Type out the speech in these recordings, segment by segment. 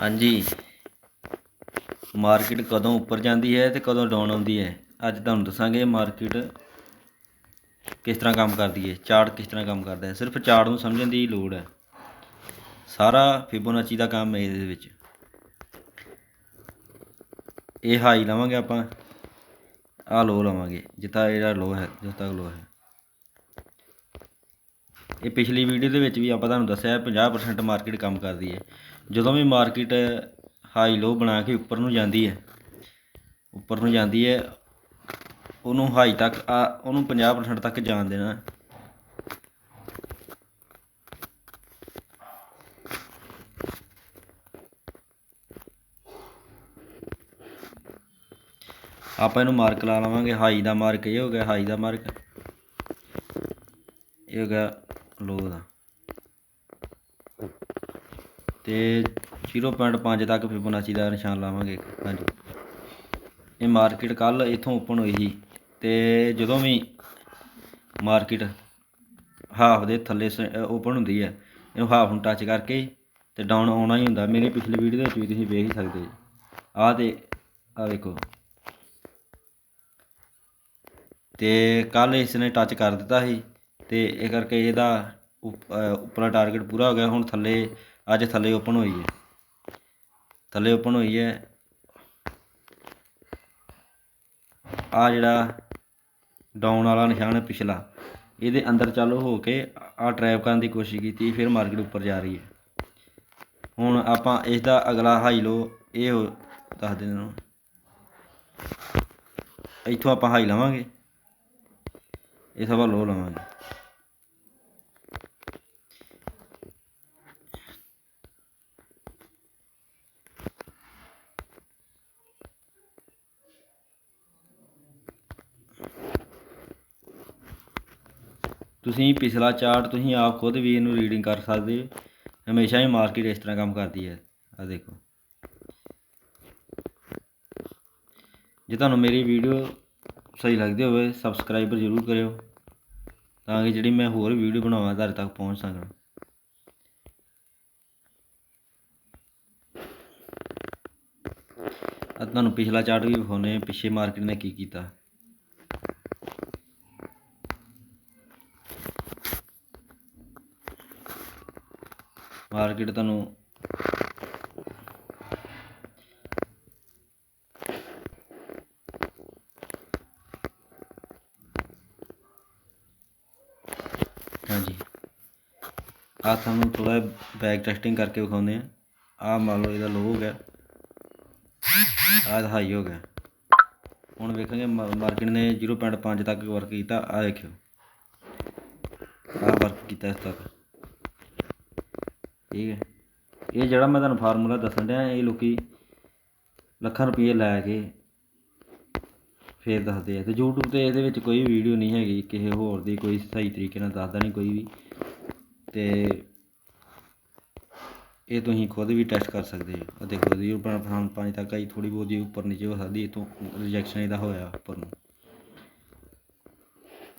ਹਾਂਜੀ। ਮਾਰਕੀਟ ਕਦੋਂ ਉੱਪਰ ਜਾਂਦੀ ਹੈ ਤੇ ਕਦੋਂ ਡਾਊਨ ਆਉਂਦੀ ਹੈ? ਅੱਜ ਤੁਹਾਨੂੰ ਦੱਸਾਂਗੇ ਮਾਰਕੀਟ ਕਿਸ ਤਰ੍ਹਾਂ ਕੰਮ ਕਰਦੀ ਹੈ, ਚਾਰਟ ਕਿਸ ਤਰ੍ਹਾਂ ਕੰਮ ਕਰਦਾ ਹੈ। ਸਿਰਫ ਚਾਰਟ ਨੂੰ ਸਮਝਣ ਦੀ ਲੋੜ ਹੈ। ਸਾਰਾ ਫਿਬੋਨਾਚੀ ਦਾ ਕੰਮ ਹੈ ਇਹਦੇ ਵਿੱਚ। ਇਹ ਹਾਈ ਲਵਾਂਗੇ ਆਪਾਂ। ਆਹ ਲੋ ਲਵਾਂਗੇ। ਜਿੱਥਾ ਇਹਦਾ ਲੋ ਹੈ ਜਿਸ ਤੱਕ ਲੋ ਹੈ। ਇਹ ਪਿਛਲੀ ਵੀਡੀਓ ਦੇ ਵਿੱਚ ਵੀ ਆਪਾਂ ਤੁਹਾਨੂੰ ਦੱਸਿਆ 50% ਮਾਰਕੀਟ ਕੰਮ ਕਰਦੀ ਹੈ। ਜਦੋਂ ਵੀ ਮਾਰਕੀਟ ਹਾਈ ਲੋ ਬਣਾ ਕੇ ਉੱਪਰ ਨੂੰ ਜਾਂਦੀ ਹੈ, ਉੱਪਰ ਨੂੰ ਜਾਂਦੀ ਹੈ, ਉਹਨੂੰ ਹਾਈ ਤੱਕ, ਆ, ਉਹਨੂੰ 50% ਤੱਕ ਜਾਣ ਦੇਣਾ। ਆਪਾਂ ਇਹਨੂੰ ਮਾਰਕ ਲਾ ਲਵਾਂਗੇ ਹਾਈ ਦਾ ਮਾਰਕ ਇਹ ਹੋ ਗਿਆ ਹਾਈ ਦਾ ਮਾਰਕ ਇਹ ਹੋ ਗਿਆ ਲੋ ਦਾ। ਤੇ 0.5 ਤੱਕ ਫਿਬੋਨਾਚੀ ਦਾ ਨਿਸ਼ਾਨ ਲਾਵਾਂਗੇ ਹਾਂਜੀ। ਇਹ ਮਾਰਕੀਟ ਕੱਲ ਇਥੋਂ ਓਪਨ ਹੋਈ ਸੀ ਤੇ ਜਦੋਂ ਵੀ ਮਾਰਕੀਟ ਹਾਫ ਦੇ ਥੱਲੇ ਓਪਨ ਹੁੰਦੀ ਹੈ ਇਹ ਹਾਫ ਨੂੰ ਟੱਚ ਕਰਕੇ ਤੇ ਡਾਊਨ ਆਉਣਾ ਹੀ ਹੁੰਦਾ। ਮੇਰੀ ਪਿਛਲੀ ਵੀਡੀਓ ਦੇ ਵਿੱਚ ਵੀ ਤੁਸੀਂ ਵੇਖ ਹੀ ਸਕਦੇ ਜੀ ਆਹ ਤੇ, ਆਹ ਵੇਖੋ। ਤੇ ਕੱਲ ਇਸ ਨੇ ਟੱਚ ਕਰ ਦਿੱਤਾ ਸੀ ਤੇ ਇਹ ਕਰਕੇ ਇਹਦਾ ਉੱਪਰ ਟਾਰਗੇਟ ਪੂਰਾ ਹੋ ਗਿਆ। ਹੁਣ ਥੱਲੇ ਅੱਜ ਥੱਲੇ ਓਪਨ ਹੋਈ ਹੈ। ਥੱਲੇ ਓਪਨ ਹੋਈ ਹੈ। ਆ ਜਿਹੜਾ ਡਾਊਨ ਵਾਲਾ ਨਿਸ਼ਾਨ ਹੈ ਪਿਛਲਾ, ਇਹਦੇ ਅੰਦਰ ਚਾਲੂ ਹੋ ਕੇ ਆ ਟਰੈਪ ਕਰਨ ਦੀ ਕੋਸ਼ਿਸ਼ ਕੀਤੀ, ਫਿਰ ਮਾਰਕੀਟ ਉੱਪਰ ਜਾ ਰਹੀ ਹੈ। ਹੁਣ ਆਪਾਂ ਇਸ ਦਾ ਅਗਲਾ ਹਾਈ ਲੋ ਇਹ ਹੋ, ਦੱਸ ਦਿੰਦੇ ਨੂੰ ਇੱਥੋਂ ਆਪਾਂ ਹਾਈ ਲਵਾਂਗੇ। ਇਹ ਸਭ ਲੋ ਲਵਾਂਗੇ। ਤੁਸੀਂ ਪਿਛਲਾ ਚਾਰਟ ਤੁਸੀਂ ਆਪ ਖੁਦ ਵੀ ਇਹਨੂੰ ਰੀਡਿੰਗ ਕਰ ਸਕਦੇ ਹੋ। ਹਮੇਸ਼ਾ ਹੀ ਮਾਰਕੀਟ ਇਸ ਤਰ੍ਹਾਂ ਕੰਮ ਕਰਦੀ ਹੈ। ਆ ਦੇਖੋ। ਜੇ ਤੁਹਾਨੂੰ ਮੇਰੀ ਵੀਡੀਓ ਸਹੀ ਲੱਗਦੀ ਹੋਵੇ ਸਬਸਕ੍ਰਾਈਬਰ ਜ਼ਰੂਰ ਕਰਿਓ, ਤਾਂ ਕਿ ਜਿਹੜੀ ਮੈਂ ਹੋਰ ਵੀਡੀਓ ਬਣਾਵਾਂ, ਤੁਹਾਡੇ ਤੱਕ ਪਹੁੰਚ ਸਕਣ ਆ ਤੁਹਾਨੂੰ ਪਿਛਲਾ ਚਾਰਟ ਵੀ ਵਿਖਾਉਂਦੇ ਹਾਂ, ਪਿੱਛੇ ਮਾਰਕੀਟ ਨੇ ਕੀ ਕੀਤਾ। ਮਾਰਕੀਟ ਤੁਹਾਨੂੰ ਹਾਂਜੀ। ਆ ਤੁਹਾਨੂੰ ਥੋੜਾ ਬੈਕ ਟੈਸਟਿੰਗ ਕਰਕੇ ਵਿਖਾਉਂਦੇ ਆ ਆ ਮੰਨ ਲਓ ਇਹਦਾ ਲੋ ਹੋ ਗਿਆ। ਆ ਹਾਈ ਹੋ ਗਿਆ। ਹੁਣ ਵੇਖਾਂਗੇ ਮਾਰਕੀਟ ਨੇ 0.5 ਤੱਕ ਵਰਕ ਕੀਤਾ। ਆ ਦੇਖਿਓ ਆ ਵਰਕ ਕੀਤਾ ਇਸ ਤੱਕ। ਠੀਕ ਹੈ। ਇਹ ਜਿਹੜਾ ਮੈਂ ਤੁਹਾਨੂੰ ਫਾਰਮੂਲਾ ਦੱਸਣ ਡਿਆ, ਇਹ ਲੋਕੀ ਲੱਖਾਂ ਰੁਪਏ ਲੈ ਕੇ ਫੇਰ ਦੱਸਦੇ ਆ। ਤੇ YouTube ਤੇ ਇਹਦੇ ਵਿੱਚ ਕੋਈ ਵੀਡੀਓ ਨਹੀਂ ਹੈਗੀ, ਕਿਸੇ ਹੋਰ ਦੀ ਕੋਈ ਸਹੀ ਤਰੀਕੇ ਨਾਲ ਦੱਸਦਾ ਨਹੀਂ ਕੋਈ ਵੀ। ਤੇ ਇਹ ਤੁਸੀਂ ਖੁਦ ਵੀ ਟੈਸਟ ਕਰ ਸਕਦੇ ਹੋ। ਅਤੇ ਖੁਦ ਹੀ ਉੱਪਰ ਪੰਜ ਤੱਕ ਆਈ ਥੋੜੀ ਬਹੁਤੀ ਉੱਪਰ ਨੀਚੇ ਹੋ ਸਕਦੀ ਇਤੋਂ ਰਿਜੈਕਸ਼ਨ ਇਹਦਾ ਹੋਇਆ ਉੱਪਰ ਨੂੰ।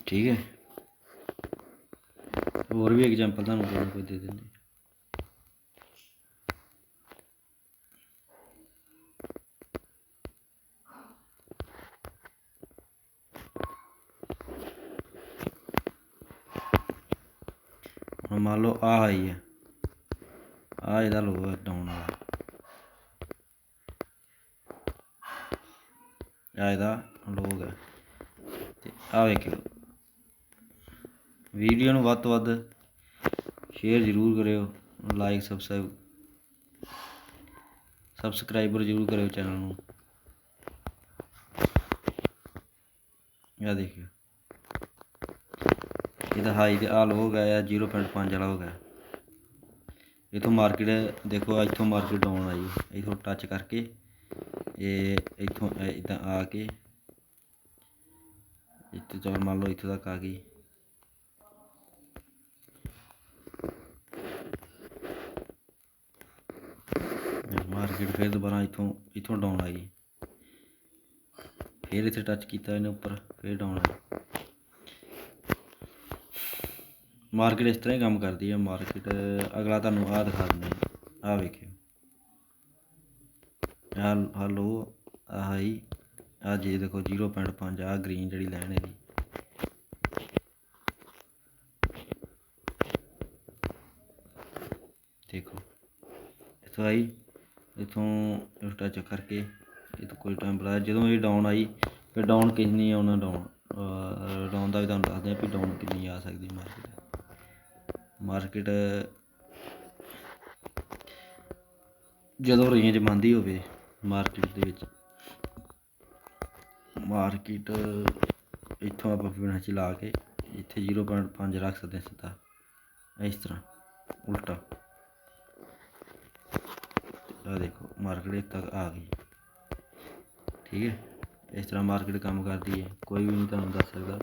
ਠੀਕ ਹੈ। ਹੋਰ ਵੀ ਐਗਜ਼ਾਮਪਲ ਤੁਹਾਨੂੰ ਕੋਈ ਕੋਈ ਦੇ ਦਿੰਦੇ। ਹੁਣ ਮੰਨ ਲਓ ਆ ਆਈ ਹੈ। ਆ ਇਹਦਾ ਲੋ ਹੈ ਡਾਊਨ ਵਾਲਾ। ਆ ਇਹਦਾ ਲੋਗ ਹੈ। ਤੇ ਆ ਵੇਖਿਓ। ਵੀਡੀਓ ਨੂੰ ਵੱਧ ਤੋਂ ਵੱਧ ਸ਼ੇਅਰ ਜ਼ਰੂਰ ਕਰਿਓ ਲਾਈਕ ਸਬਸਕ੍ਰਾਈਬ ਸਬਸਕ੍ਰਾਈਬਰ ਜ਼ਰੂਰ ਕਰਿਓ ਚੈਨਲ ਨੂੰ। ਆ ਦੇਖਿਓ। ਇਹਦਾ ਹਾਈ ਤੇ ਆ ਲੋ ਹੋ ਗਿਆ 0.5 ਵਾਲਾ ਹੋ ਗਿਆ। ਇਥੋਂ ਮਾਰਕੀਟ ਦੇਖੋ ਇੱਥੋਂ ਮਾਰਕੀਟ ਡਾਊਨ ਆਈ। ਇੱਥੋਂ ਟੱਚ ਕਰਕੇ ਇਹ ਇੱਥੋਂ ਇਦਾਂ ਆ ਕੇ ਇੱਥੇ ਚਲ ਮੰਨ ਲਓ ਇੱਥੋਂ ਤੱਕ ਆ ਗਈ। ਮਾਰਕੀਟ ਫਿਰ ਦੁਬਾਰਾ ਇੱਥੋਂ ਇੱਥੋਂ ਡਾਊਨ ਆਈ। ਫਿਰ ਇੱਥੇ ਟੱਚ ਕੀਤਾ ਇਹਨੇ ਉੱਪਰ, ਫਿਰ ਡਾਊਨ ਆਈ। ਮਾਰਕੀਟ ਇਸ ਤਰ੍ਹਾਂ ਹੀ ਕੰਮ ਕਰਦੀ ਹੈ ਮਾਰਕੀਟ, ਅਗਲਾ ਤੁਹਾਨੂੰ ਆਹ ਦਿਖਾ ਦਿੰਦੇ ਆ ਆਹ ਵੇਖਿਓ। ਆ ਆ ਲੋ ਆ ਹਾਈ ਆ ਜੀ ਦੇਖੋ 0.5 ਆ ਗ੍ਰੀਨ ਜਿਹੜੀ ਲਾਈਨ ਇਹਦੀ ਦੇਖੋ, ਇੱਥੋਂ ਆਈ, ਇੱਥੋਂ ਉਲਟਾ ਚੱਕ ਕਰਕੇ, ਇਹ ਤੋਂ ਕੋਈ ਟਾਈਮ ਬਲਾ ਜਦੋਂ ਇਹ ਡਾਊਨ ਆਈ, ਫਿਰ ਡਾਊਨ ਕਿੰਨੀ ਆਉਣਾ ਡਾਊਨ ਡਾਊਨ ਦਾ ਵੀ ਤੁਹਾਨੂੰ ਦੱਸਦੇ ਆ ਵੀ ਡਾਊਨ ਕਿੰਨੀ ਆ ਸਕਦੀ ਮਾਰਕੀਟ। ਮਾਰਕੀਟ ਜਦੋਂ ਰੇਂਜ ਹੀ ਹੋਵੇ ਮਾਰਕੀਟ ਦੇ ਵਿੱਚ ਮਾਰਕੀਟ ਇੱਥੋਂ ਆਪਾਂ ਫਿਬੋਨਾਚੀ ਲਾ ਕੇ ਇੱਥੇ 0.5 ਰੱਖ ਸਕਦੇ ਹਾਂ ਸਿੱਧਾ, ਇਸ ਤਰ੍ਹਾਂ, ਉਲਟਾ। ਆ ਦੇਖੋ ਮਾਰਕੀਟ ਇੱਥੇ ਤੱਕ ਆ ਗਈ। ਠੀਕ ਹੈ, ਇਸ ਤਰ੍ਹਾਂ ਮਾਰਕੀਟ ਕੰਮ ਕਰਦੀ ਹੈ, ਕੋਈ ਵੀ ਨਹੀਂ ਤੁਹਾਨੂੰ ਦੱਸ ਸਕਦਾ।